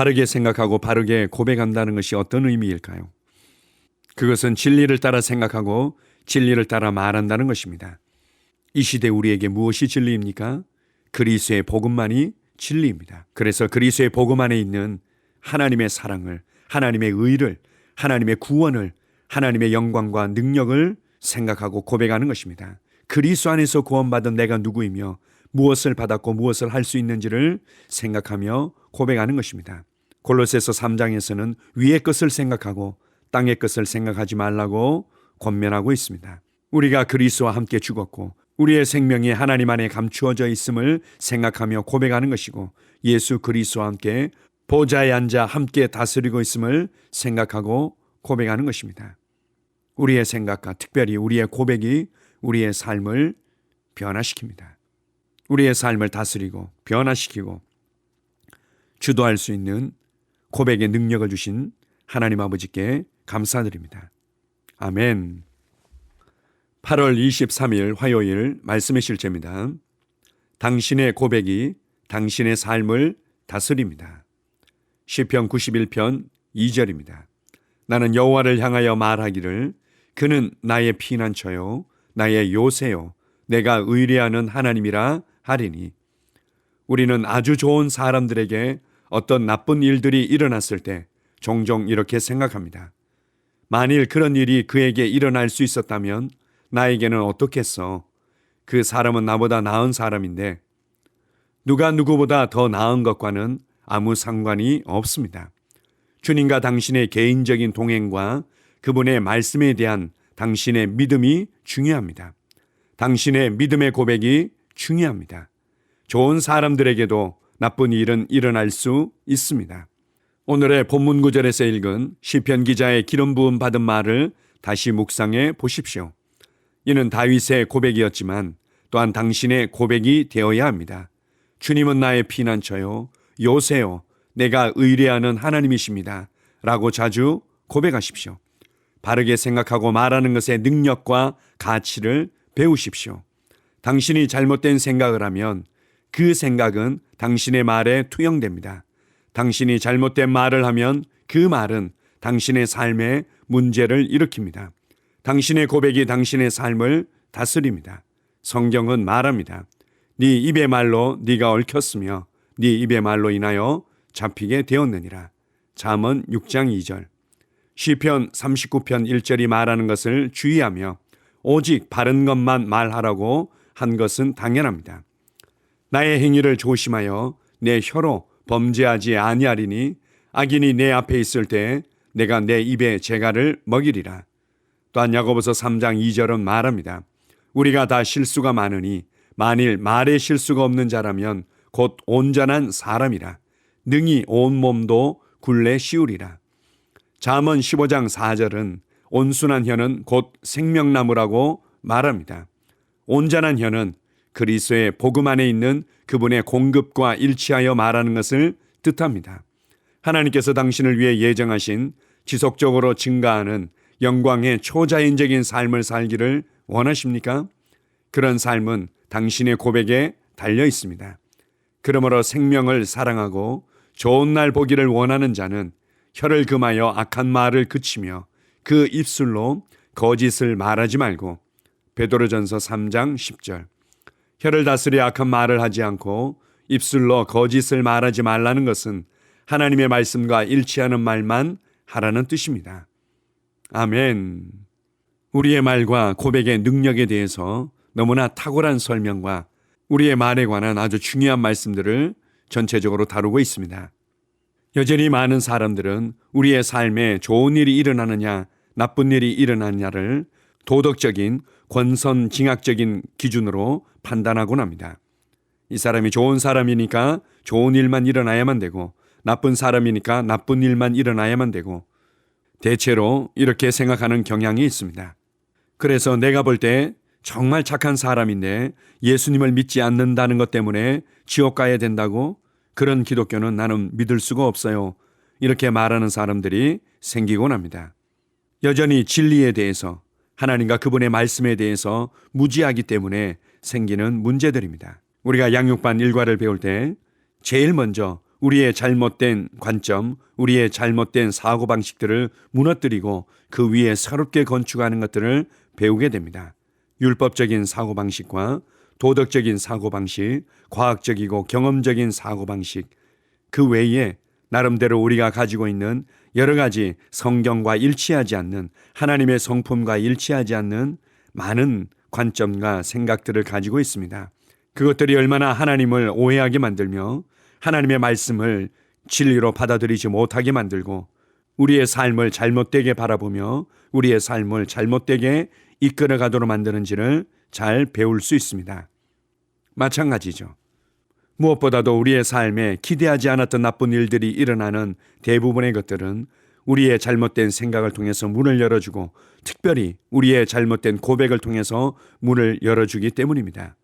바르게 생각하고 바르게 고백한다는 것이 어떤 의미일까요? 그것은 진리를 따라 생각하고 진리를 따라 말한다는 것입니다. 이 시대 우리에게 무엇이 진리입니까? 그리스의 복음만이 진리입니다. 그래서 그리스의 복음 안에 있는 하나님의 사랑을, 하나님의 의를, 하나님의 구원을, 하나님의 영광과 능력을 생각하고 고백하는 것입니다. 그리스도 안에서 구원받은 내가 누구이며 무엇을 받았고 무엇을 할 수 있는지를 생각하며 고백하는 것입니다. 골로새서 3장에서는 위의 것을 생각하고 땅의 것을 생각하지 말라고 권면하고 있습니다. 우리가 그리스도와 함께 죽었고 우리의 생명이 하나님 안에 감추어져 있음을 생각하며 고백하는 것이고 예수 그리스도와 함께 보좌에 앉아 함께 다스리고 있음을 생각하고 고백하는 것입니다. 우리의 생각과 특별히 우리의 고백이 우리의 삶을 변화시킵니다. 우리의 삶을 다스리고 변화시키고 주도할 수 있는 고백의 능력을 주신 하나님 아버지께 감사드립니다. 아멘. 8월 23일 화요일 말씀의 실제입니다. 당신의 고백이 당신의 삶을 다스립니다. 시편 91편 2절입니다. 나는 여호와를 향하여 말하기를 그는 나의 피난처요 나의 요새요 내가 의뢰하는 하나님이라 하리니 우리는 아주 좋은 사람들에게 어떤 나쁜 일들이 일어났을 때 종종 이렇게 생각합니다. 만일 그런 일이 그에게 일어날 수 있었다면 나에게는 어떻겠어? 그 사람은 나보다 나은 사람인데 누가 누구보다 더 나은 것과는 아무 상관이 없습니다. 주님과 당신의 개인적인 동행과 그분의 말씀에 대한 당신의 믿음이 중요합니다. 당신의 믿음의 고백이 중요합니다. 좋은 사람들에게도 나쁜 일은 일어날 수 있습니다. 오늘의 본문 구절에서 읽은 시편 기자의 기름 부음 받은 말을 다시 묵상해 보십시오. 이는 다윗의 고백이었지만 또한 당신의 고백이 되어야 합니다. 주님은 나의 피난처요, 요새요, 내가 의뢰하는 하나님이십니다. 라고 자주 고백하십시오. 바르게 생각하고 말하는 것의 능력과 가치를 배우십시오. 당신이 잘못된 생각을 하면 그 생각은 당신의 말에 투영됩니다. 당신이 잘못된 말을 하면 그 말은 당신의 삶에 문제를 일으킵니다. 당신의 고백이 당신의 삶을 다스립니다. 성경은 말합니다. 네 입의 말로 네가 얽혔으며 네 입의 말로 인하여 잡히게 되었느니라. 잠언 6장 2절. 시편 39편 1절이 말하는 것을 주의하며 오직 바른 것만 말하라고 한 것은 당연합니다. 나의 행위를 조심하여 내 혀로 범죄하지 아니하리니 악인이 내 앞에 있을 때 내가 내 입에 재갈을 먹이리라. 또한 야고보서 3장 2절은 말합니다. 우리가 다 실수가 많으니 만일 말에 실수가 없는 자라면 곧 온전한 사람이라. 능히 온 몸도 굴레 씌우리라. 잠언 15장 4절은 온순한 혀는 곧 생명나무라고 말합니다. 온전한 혀는 그리스도의 복음 안에 있는 그분의 공급과 일치하여 말하는 것을 뜻합니다. 하나님께서 당신을 위해 예정하신 지속적으로 증가하는 영광의 초자연적인 삶을 살기를 원하십니까? 그런 삶은 당신의 고백에 달려 있습니다. 그러므로 생명을 사랑하고 좋은 날 보기를 원하는 자는 혀를 금하여 악한 말을 그치며 그 입술로 거짓을 말하지 말고 베드로전서 3장 10절 혀를 다스려 악한 말을 하지 않고 입술로 거짓을 말하지 말라는 것은 하나님의 말씀과 일치하는 말만 하라는 뜻입니다. 아멘. 우리의 말과 고백의 능력에 대해서 너무나 탁월한 설명과 우리의 말에 관한 아주 중요한 말씀들을 전체적으로 다루고 있습니다. 여전히 많은 사람들은 우리의 삶에 좋은 일이 일어나느냐, 나쁜 일이 일어나느냐를 도덕적인 권선징악적인 기준으로 판단하곤 합니다. 이 사람이 좋은 사람이니까 좋은 일만 일어나야만 되고 나쁜 사람이니까 나쁜 일만 일어나야만 되고 대체로 이렇게 생각하는 경향이 있습니다. 그래서 내가 볼 때 정말 착한 사람인데 예수님을 믿지 않는다는 것 때문에 지옥 가야 된다고 그런 기독교는 나는 믿을 수가 없어요. 이렇게 말하는 사람들이 생기곤 합니다. 여전히 진리에 대해서 하나님과 그분의 말씀에 대해서 무지하기 때문에 생기는 문제들입니다. 우리가 양육반 일과를 배울 때 제일 먼저 우리의 잘못된 관점, 우리의 잘못된 사고방식들을 무너뜨리고 그 위에 새롭게 건축하는 것들을 배우게 됩니다. 율법적인 사고방식과 도덕적인 사고방식, 과학적이고 경험적인 사고방식, 그 외에 나름대로 우리가 가지고 있는 여러 가지 성경과 일치하지 않는 하나님의 성품과 일치하지 않는 많은 관점과 생각들을 가지고 있습니다. 그것들이 얼마나 하나님을 오해하게 만들며 하나님의 말씀을 진리로 받아들이지 못하게 만들고 우리의 삶을 잘못되게 바라보며 우리의 삶을 잘못되게 이끌어 가도록 만드는지를 잘 배울 수 있습니다. 마찬가지죠. 무엇보다도 우리의 삶에 기대하지 않았던 나쁜 일들이 일어나는 대부분의 것들은 우리의 잘못된 생각을 통해서 문을 열어주고 특별히 우리의 잘못된 고백을 통해서 문을 열어주기 때문입니다.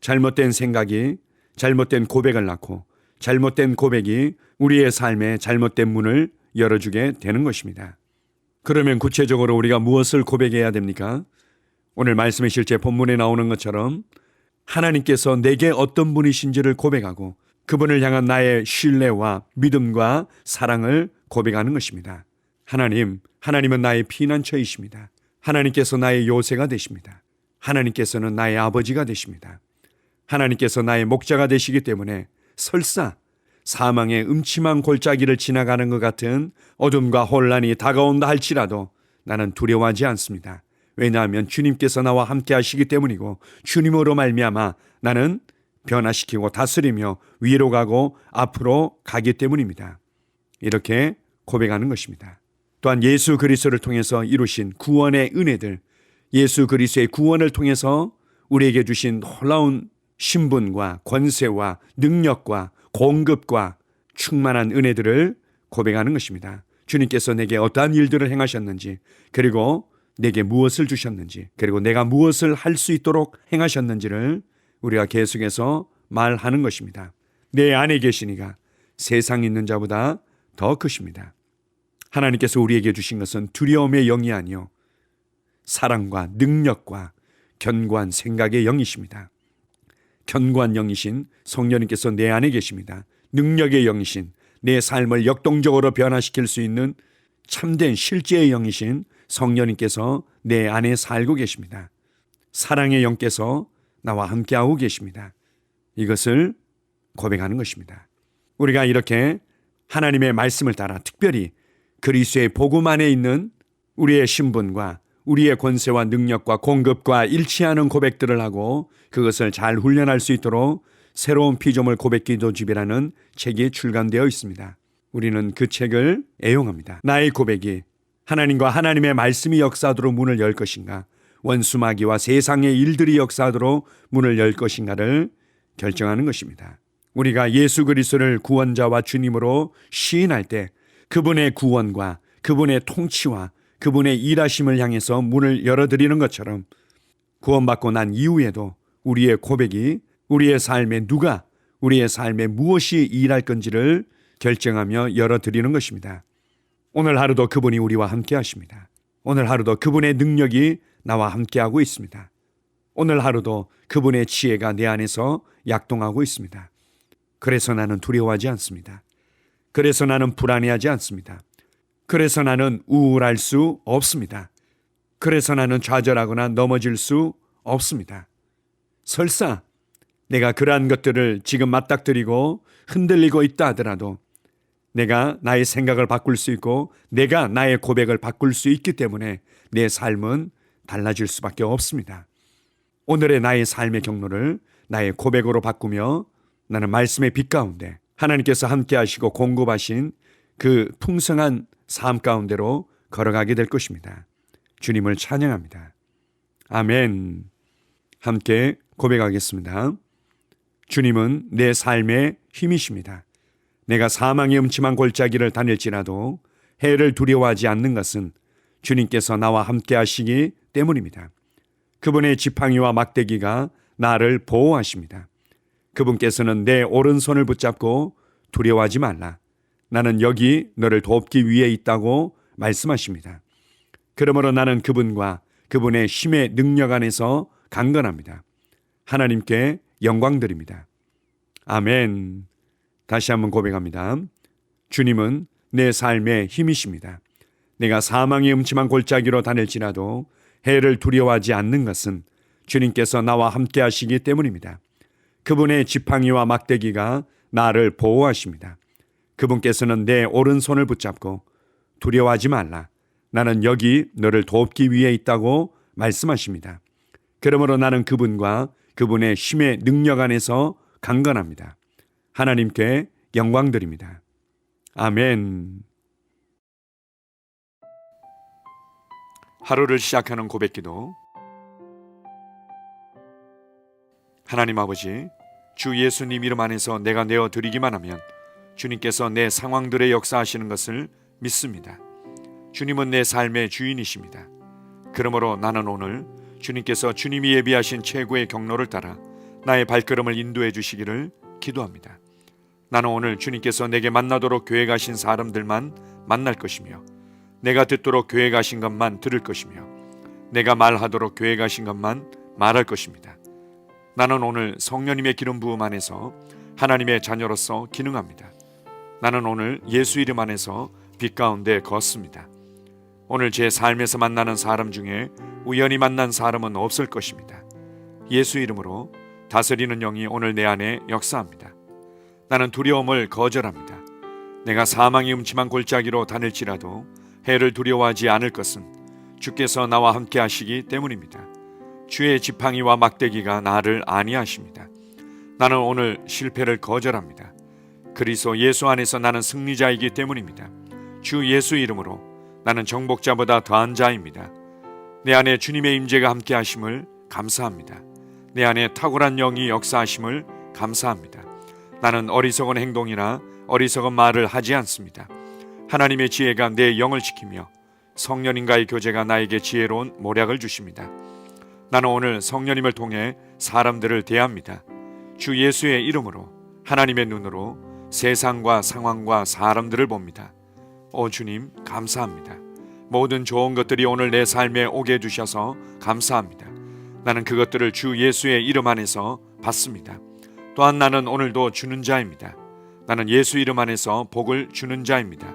잘못된 생각이 잘못된 고백을 낳고 잘못된 고백이 우리의 삶에 잘못된 문을 열어주게 되는 것입니다. 그러면 구체적으로 우리가 무엇을 고백해야 됩니까? 오늘 말씀의 실제 본문에 나오는 것처럼 하나님께서 내게 어떤 분이신지를 고백하고 그분을 향한 나의 신뢰와 믿음과 사랑을 고백하는 것입니다. 하나님, 하나님은 나의 피난처이십니다. 하나님께서 나의 요새가 되십니다. 하나님께서는 나의 아버지가 되십니다. 하나님께서 나의 목자가 되시기 때문에 설사 사망의 음침한 골짜기를 지나가는 것 같은 어둠과 혼란이 다가온다 할지라도 나는 두려워하지 않습니다. 왜냐하면 주님께서 나와 함께 하시기 때문이고 주님으로 말미암아 나는 변화시키고 다스리며 위로 가고 앞으로 가기 때문입니다. 이렇게 고백하는 것입니다. 또한 예수 그리스도를 통해서 이루신 구원의 은혜들, 예수 그리스도의 구원을 통해서 우리에게 주신 놀라운 신분과 권세와 능력과 공급과 충만한 은혜들을 고백하는 것입니다. 주님께서 내게 어떠한 일들을 행하셨는지, 그리고 내게 무엇을 주셨는지, 그리고 내가 무엇을 할 수 있도록 행하셨는지를 우리가 계속해서 말하는 것입니다. 내 안에 계시니가 세상 있는 자보다 더 크십니다. 하나님께서 우리에게 주신 것은 두려움의 영이 아니요 사랑과 능력과 견고한 생각의 영이십니다. 견고한 영이신 성령님께서 내 안에 계십니다. 능력의 영이신 내 삶을 역동적으로 변화시킬 수 있는 참된 실제의 영이신 성령님께서 내 안에 살고 계십니다. 사랑의 영께서 나와 함께하고 계십니다. 이것을 고백하는 것입니다. 우리가 이렇게 하나님의 말씀을 따라 특별히 그리스의 복음 안에 있는 우리의 신분과 우리의 권세와 능력과 공급과 일치하는 고백들을 하고 그것을 잘 훈련할 수 있도록 새로운 피조물 고백 기도 집이라는 책이 출간되어 있습니다. 우리는 그 책을 애용합니다. 나의 고백이 하나님과 하나님의 말씀이 역사하도록 문을 열 것인가 원수마귀와 세상의 일들이 역사하도록 문을 열 것인가를 결정하는 것입니다. 우리가 예수 그리스도를 구원자와 주님으로 시인할 때 그분의 구원과 그분의 통치와 그분의 일하심을 향해서 문을 열어드리는 것처럼 구원받고 난 이후에도 우리의 고백이 우리의 삶에 누가 우리의 삶에 무엇이 일할 건지를 결정하며 열어드리는 것입니다. 오늘 하루도 그분이 우리와 함께 하십니다. 오늘 하루도 그분의 능력이 나와 함께하고 있습니다. 오늘 하루도 그분의 지혜가 내 안에서 약동하고 있습니다. 그래서 나는 두려워하지 않습니다. 그래서 나는 불안해하지 않습니다. 그래서 나는 우울할 수 없습니다. 그래서 나는 좌절하거나 넘어질 수 없습니다. 설사 내가 그러한 것들을 지금 맞닥뜨리고 흔들리고 있다 하더라도 내가 나의 생각을 바꿀 수 있고 내가 나의 고백을 바꿀 수 있기 때문에 내 삶은 달라질 수밖에 없습니다. 오늘의 나의 삶의 경로를 나의 고백으로 바꾸며 나는 말씀의 빛 가운데 하나님께서 함께 하시고 공급하신 그 풍성한 삶 가운데로 걸어가게 될 것입니다. 주님을 찬양합니다. 아멘. 함께 고백하겠습니다. 주님은 내 삶의 힘이십니다. 내가 사망의 음침한 골짜기를 다닐지라도 해를 두려워하지 않는 것은 주님께서 나와 함께 하시기 때문입니다. 그분의 지팡이와 막대기가 나를 보호하십니다. 그분께서는 내 오른손을 붙잡고 두려워하지 말라. 나는 여기 너를 돕기 위해 있다고 말씀하십니다. 그러므로 나는 그분과 그분의 힘의 능력 안에서 강건합니다. 하나님께 영광 드립니다. 아멘. 다시 한번 고백합니다. 주님은 내 삶의 힘이십니다. 내가 사망의 음침한 골짜기로 다닐지라도 해를 두려워하지 않는 것은 주님께서 나와 함께 하시기 때문입니다. 그분의 지팡이와 막대기가 나를 보호하십니다. 그분께서는 내 오른손을 붙잡고 두려워하지 말라. 나는 여기 너를 돕기 위해 있다고 말씀하십니다. 그러므로 나는 그분과 그분의 힘의 능력 안에서 강건합니다. 하나님께 영광 드립니다. 아멘. 하루를 시작하는 고백기도 하나님 아버지 주 예수님 이름 안에서 내가 내어 드리기만 하면 주님께서 내 상황들의 역사하시는 것을 믿습니다. 주님은 내 삶의 주인이십니다. 그러므로 나는 오늘 주님께서 주님이 예비하신 최고의 경로를 따라 나의 발걸음을 인도해 주시기를 기도합니다. 나는 오늘 주님께서 내게 만나도록 교회 가신 사람들만 만날 것이며 내가 듣도록 교회 가신 것만 들을 것이며 내가 말하도록 교회 가신 것만 말할 것입니다. 나는 오늘 성령님의 기름 부음 안에서 하나님의 자녀로서 기능합니다. 나는 오늘 예수 이름 안에서 빛 가운데 걷습니다. 오늘 제 삶에서 만나는 사람 중에 우연히 만난 사람은 없을 것입니다. 예수 이름으로 다스리는 영이 오늘 내 안에 역사합니다. 나는 두려움을 거절합니다. 내가 사망이 음침한 골짜기로 다닐지라도 해를 두려워하지 않을 것은 주께서 나와 함께 하시기 때문입니다. 주의 지팡이와 막대기가 나를 안위하십니다. 나는 오늘 실패를 거절합니다. 그리스도 예수 안에서 나는 승리자이기 때문입니다. 주 예수 이름으로 나는 정복자보다 더한 자입니다. 내 안에 주님의 임재가 함께 하심을 감사합니다. 내 안에 탁월한 영이 역사하심을 감사합니다. 나는 어리석은 행동이나 어리석은 말을 하지 않습니다. 하나님의 지혜가 내 영을 지키며 성령님과의 교제가 나에게 지혜로운 모략을 주십니다. 나는 오늘 성령님을 통해 사람들을 대합니다. 주 예수의 이름으로 하나님의 눈으로 세상과 상황과 사람들을 봅니다. 오 주님 감사합니다. 모든 좋은 것들이 오늘 내 삶에 오게 해주셔서 감사합니다. 나는 그것들을 주 예수의 이름 안에서 받습니다. 또한 나는 오늘도 주는 자입니다. 나는 예수 이름 안에서 복을 주는 자입니다.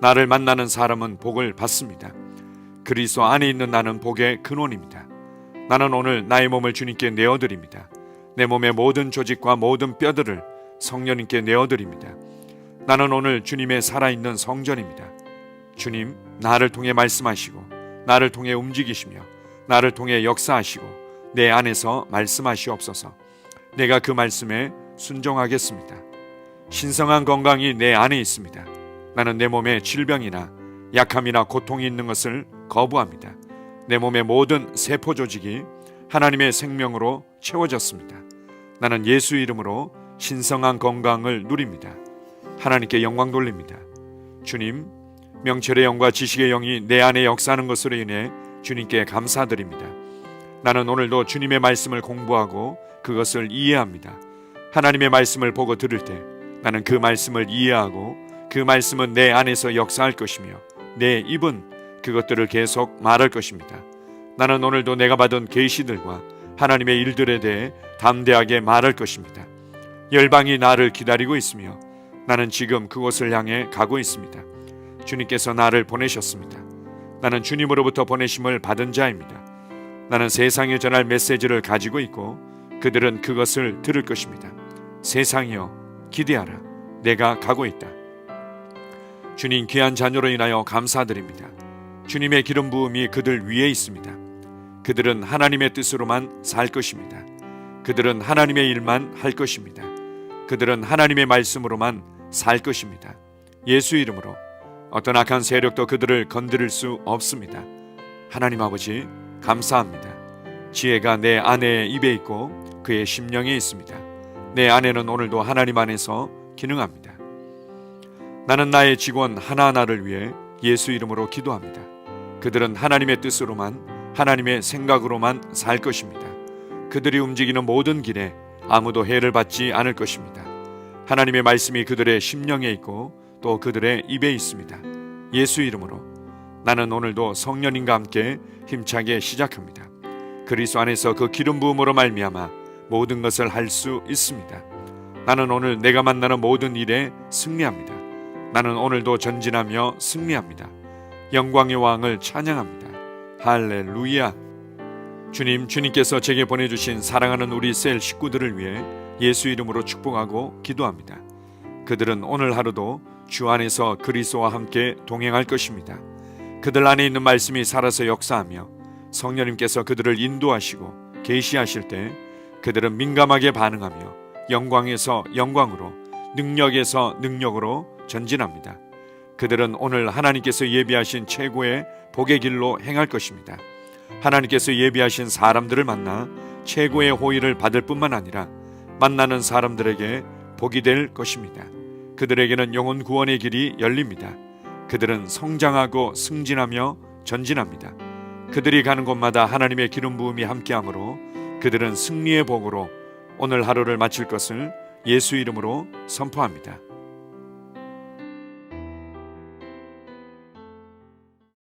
나를 만나는 사람은 복을 받습니다. 그리스도 안에 있는 나는 복의 근원입니다. 나는 오늘 나의 몸을 주님께 내어 드립니다. 내 몸의 모든 조직과 모든 뼈들을 성령님께 내어 드립니다. 나는 오늘 주님의 살아있는 성전입니다. 주님, 나를 통해 말씀하시고, 나를 통해 움직이시며, 나를 통해 역사하시고, 내 안에서 말씀하시옵소서. 내가 그 말씀에 순종하겠습니다. 신성한 건강이 내 안에 있습니다. 나는 내 몸에 질병이나 약함이나 고통이 있는 것을 거부합니다. 내 몸의 모든 세포 조직이 하나님의 생명으로 채워졌습니다. 나는 예수 이름으로 신성한 건강을 누립니다. 하나님께 영광 돌립니다. 주님, 명철의 영과 지식의 영이 내 안에 역사하는 것으로 인해 주님께 감사드립니다. 나는 오늘도 주님의 말씀을 공부하고 그것을 이해합니다. 하나님의 말씀을 보고 들을 때 나는 그 말씀을 이해하고 그 말씀은 내 안에서 역사할 것이며 내 입은 그것들을 계속 말할 것입니다. 나는 오늘도 내가 받은 계시들과 하나님의 일들에 대해 담대하게 말할 것입니다. 열방이 나를 기다리고 있으며 나는 지금 그곳을 향해 가고 있습니다. 주님께서 나를 보내셨습니다. 나는 주님으로부터 보내심을 받은 자입니다. 나는 세상에 전할 메시지를 가지고 있고 그들은 그것을 들을 것입니다. 세상이여 기대하라. 내가 가고 있다. 주님 귀한 자녀로 인하여 감사드립니다. 주님의 기름 부음이 그들 위에 있습니다. 그들은 하나님의 뜻으로만 살 것입니다. 그들은 하나님의 일만 할 것입니다. 그들은 하나님의 말씀으로만 살 것입니다. 예수 이름으로 어떤 악한 세력도 그들을 건드릴 수 없습니다. 하나님 아버지 감사합니다. 지혜가 내 아내의 입에 있고 그의 심령에 있습니다. 내 아내는 오늘도 하나님 안에서 기능합니다. 나는 나의 직원 하나하나를 위해 예수 이름으로 기도합니다. 그들은 하나님의 뜻으로만 하나님의 생각으로만 살 것입니다. 그들이 움직이는 모든 길에 아무도 해를 받지 않을 것입니다. 하나님의 말씀이 그들의 심령에 있고 또 그들의 입에 있습니다. 예수 이름으로 나는 오늘도 성령님과 함께 힘차게 시작합니다. 그리스도 안에서 그 기름 부음으로 말미암아 모든 것을 할 수 있습니다. 나는 오늘 내가 만나는 모든 일에 승리합니다. 나는 오늘도 전진하며 승리합니다. 영광의 왕을 찬양합니다. 할렐루야. 주님, 주님께서 제게 보내주신 사랑하는 우리 셀 식구들을 위해 예수 이름으로 축복하고 기도합니다. 그들은 오늘 하루도 주 안에서 그리스도와 함께 동행할 것입니다. 그들 안에 있는 말씀이 살아서 역사하며 성령님께서 그들을 인도하시고 계시하실 때 그들은 민감하게 반응하며 영광에서 영광으로 능력에서 능력으로 전진합니다. 그들은 오늘 하나님께서 예비하신 최고의 복의 길로 행할 것입니다. 하나님께서 예비하신 사람들을 만나 최고의 호의를 받을 뿐만 아니라 만나는 사람들에게 복이 될 것입니다. 그들에게는 영혼 구원의 길이 열립니다. 그들은 성장하고 승진하며 전진합니다. 그들이 가는 곳마다 하나님의 기름 부음이 함께하므로 그들은 승리의 복으로 오늘 하루를 마칠 것을 예수 이름으로 선포합니다.